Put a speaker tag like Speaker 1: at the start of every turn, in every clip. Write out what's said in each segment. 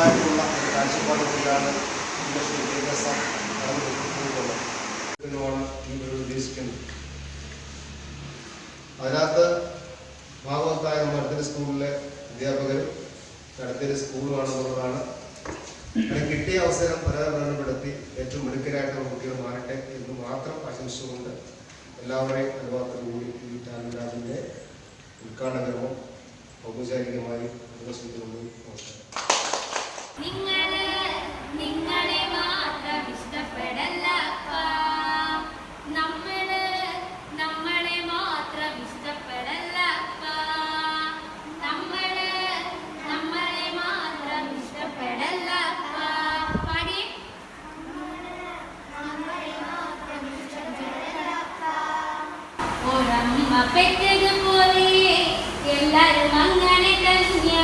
Speaker 1: വിശാലമായിട്ടുള്ള ഒരു കാഴ്ചപ്പാടുകളിലാണ് ഇംഗ്ലീഷ് വിദ്യാഭ്യാസം നടന്നുകൊണ്ടിരിക്കുന്നത് ഈ ഒരു ഉദ്ദേശിക്കുന്നത് അതിനകത്ത് ഭാഗവത്തായ നമ്മുടെ അടുത്തൊരു സ്കൂളിലെ അധ്യാപകരും അടുത്തൊരു സ്കൂളുമാണെന്നുള്ളതാണ് അങ്ങനെ കിട്ടിയ അവസരം പ്രയോജനപ്പെടുത്തി ഏറ്റവും മിടുക്കരായിട്ട് കുട്ടികൾ മാറട്ടെ എന്ന് മാത്രം ആശംസിച്ചുകൊണ്ട് എല്ലാവരെയും അനുഭവത്തോടുകൂടി ഈ ടാലന്റ് ലാബിന്റെ ഉദ്ഘാടന കർമ്മം ഔപചാരികമായി പ്രദർശിപ്പിക്കുന്നു നമസ്കാരം
Speaker 2: പെറ്റതുപോലെ എല്ലാരും അങ്ങനെ തന്നെയാ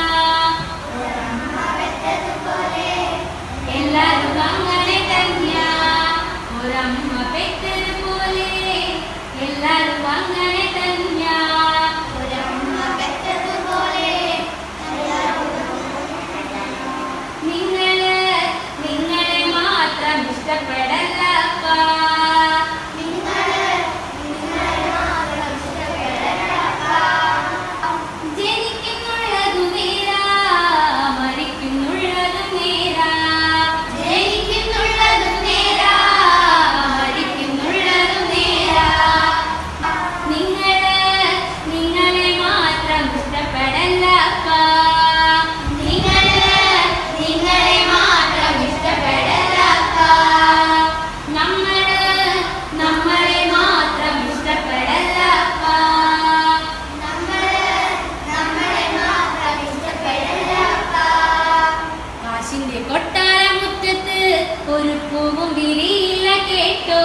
Speaker 2: എല്ലാരും അങ്ങനെ ഒരു പൂവും വിരിയില്ല കേട്ടോ.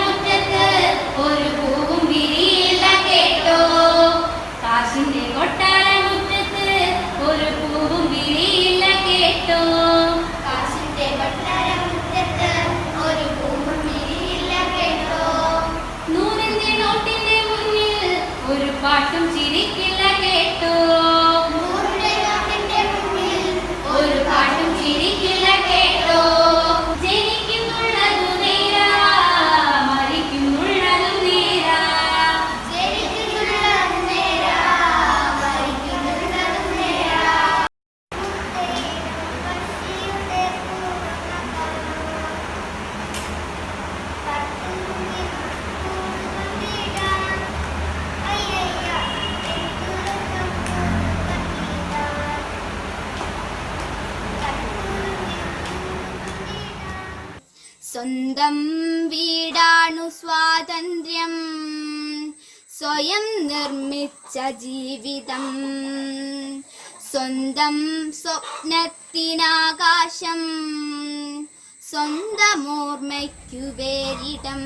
Speaker 2: മുറ്റത്ത് ഒരു പൂവും വിരിയില്ല കേട്ടോ. മുറ്റത്ത് ഒരു പൂവും വിരിയില്ല കേട്ടോ. മുറ്റത്ത് ഒരു പൂവും വിരിയില്ല കേട്ടോ. ഒരു പാട്ടും ചിരിക്കില്ല
Speaker 3: സ്വന്തം വീടാണു സ്വാതന്ത്ര്യം. സ്വയം നിർമ്മിച്ച ജീവിതം. സ്വന്തം സ്വപ്നത്തിനാകാശം. സ്വന്തം ഓർമ്മയ്ക്കു വേരിടം